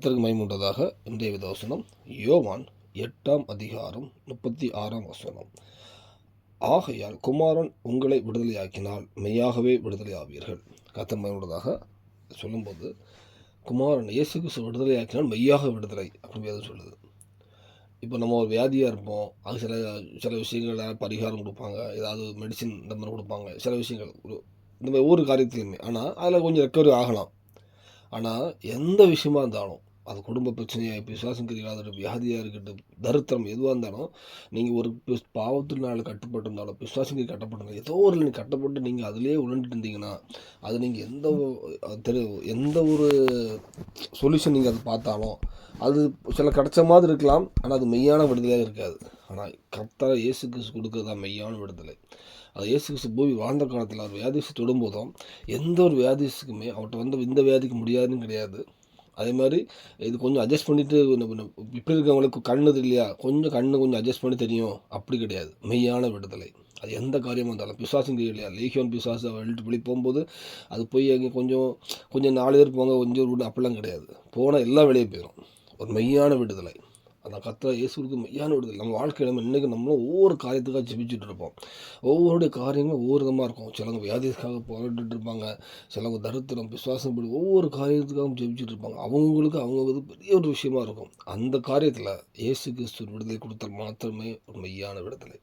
கத்திற்கு மைமுண்டதாக இன்றைய விதவசனம் யோவான் எட்டாம் அதிகாரம் முப்பத்தி ஆறாம் வசனம். ஆகையால் குமாரன் உங்களை விடுதலையாக்கினால் மெய்யாகவே விடுதலை ஆவீர்கள் கர்த்தர் மைமுண்டதாக சொல்லும்போது குமாரன் இயேசு கிறிஸ்து விடுதலையாக்கினால் மெய்யாக விடுதலை அப்படின்னு சொல்லுது. இப்போ நம்ம ஒரு வியாதியாக இருப்போம். அது சில சில விஷயங்கள பரிகாரம் கொடுப்பாங்க. ஏதாவது மெடிசின் இந்த மாதிரி கொடுப்பாங்க. சில விஷயங்கள் ஒரு இந்த மாதிரி ஒவ்வொரு காரியத்துலையுமே ஆனால் அதில் கொஞ்சம் ரெக்கவரி ஆகலாம். ஆனால் எந்த விஷயமா இருந்தாலும் அது குடும்ப பிரச்சனையாக பிசாசம் கிரியாத வியாதியாக இருக்கட்டும் தரித்திரம் எதுவாக இருந்தாலும் நீங்கள் ஒரு பாவத்தினால் கட்டுப்பட்டிருந்தாலும் பிசாசங்க கட்டப்பட்டிருந்தாலும் ஏதோ ஒரு நீங்கள் கட்டப்பட்டு நீங்கள் அதிலே உழண்டுட்டு இருந்தீங்கன்னா அது நீங்கள் எந்த ஒ- எந்த ஒரு சொல்யூஷன் நீங்கள் அதை பார்த்தாலும் அது சில கிடைச்ச மாதிரி இருக்கலாம் ஆனால் அது மெய்யான விடுதலையாக இருக்காது. ஆனால் கரெக்டாக இயேசு கிறிஸ்து கொடுக்கறதா மெய்யான விடுதலை. அது இயேசு கிறிஸ்து பூமி வாழ்ந்த காலத்தில் அவர் வியாதிசு தொடும்போதும் எந்த ஒரு வியாதிஸுக்குமே அவர்கிட்ட வந்து இந்த வியாதிக்கு முடியாதுன்னு கிடையாது. அதே மாதிரி இது கொஞ்சம் அட்ஜஸ்ட் பண்ணிவிட்டு இப்படி இருக்கவங்களுக்கு கண்ணு இல்லையா? கொஞ்சம் கண்ணு கொஞ்சம் அட்ஜஸ்ட் பண்ணி தெரியும். அப்படி கிடையாது. மெய்யான விடுதலை அது எந்த காரியமாக இருந்தாலும். பிசாசுங்க இல்லையா? லேகியோன் பிசாசு அவள் வெளியே போகும்போது அது போய் அங்கே கொஞ்சம் கொஞ்சம் நாலு பேர் போங்க கொஞ்சம் விடு அப்படிலாம் கிடையாது. போனால் எல்லாம் வெளியே போயிடும் ஒரு மெய்யான விடுதலை. அந்த கத்த இயேசுக்கு மெய்யான விடுதல். நம்ம வாழ்க்கையில் நம்ம இன்றைக்கி நம்மளும் ஒவ்வொரு காரியத்துக்காக ஜெபிச்சுட்டு இருப்போம். ஒவ்வொருடைய காரியங்களும் ஒவ்வொரு விதமாக இருக்கும். சிலவங்க வியாதிக்காக போராடிட்டு இருப்பாங்க. சிலவங்க தரித்திரம் விசுவாசம் படி ஒவ்வொரு காரியத்துக்காகவும் ஜெபிச்சுட்டு இருப்பாங்க. அவங்களுக்கு அவங்க வந்து பெரிய ஒரு விஷயமா இருக்கும். அந்த காரியத்தில் இயேசு கிறிஸ்து விடுதலை கொடுத்தால் மாத்திரமே ஒரு மெய்யான விடுதலை.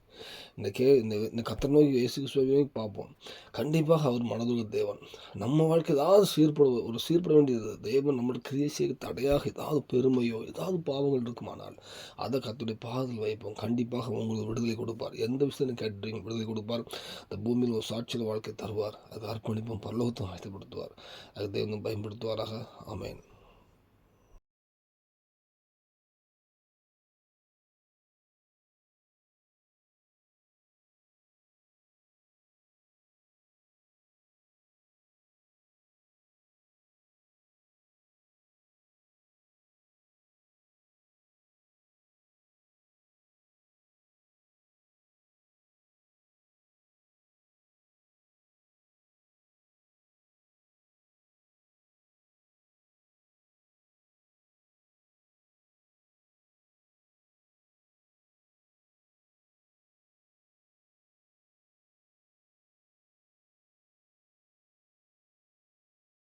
இந்த கே இந்த இந்த நோய் நோக்கி இயேசு கிறிஸ்துவை பார்ப்போம். கண்டிப்பாக அவர் மனதுள்ள தேவன். நம்ம வாழ்க்கை ஏதாவது சீர்பட ஒரு சீர்பட வேண்டியது. தேவன் நம்மளுடைய கிரியை செய்ய தடையாக ஏதாவது பெருமையோ ஏதாவது பாவங்கள் இருக்குமானால் அதை கத்துடைய பாதத்தில் வைப்போம். கண்டிப்பாக உங்களுக்கு விடுதலை கொடுப்பார். எந்த விஷயத்தையும் கேட்டுறீங்க விடுதலை கொடுப்பார். இந்த பூமியில் ஒரு சாட்சியில் வாழ்க்கை தருவார். அது அர்ப்பணிப்பும். பல்லவத்தும் ஆயத்தப்படுத்துவார். அது தெய்வம் பயன்படுத்துவாராக. அமேன்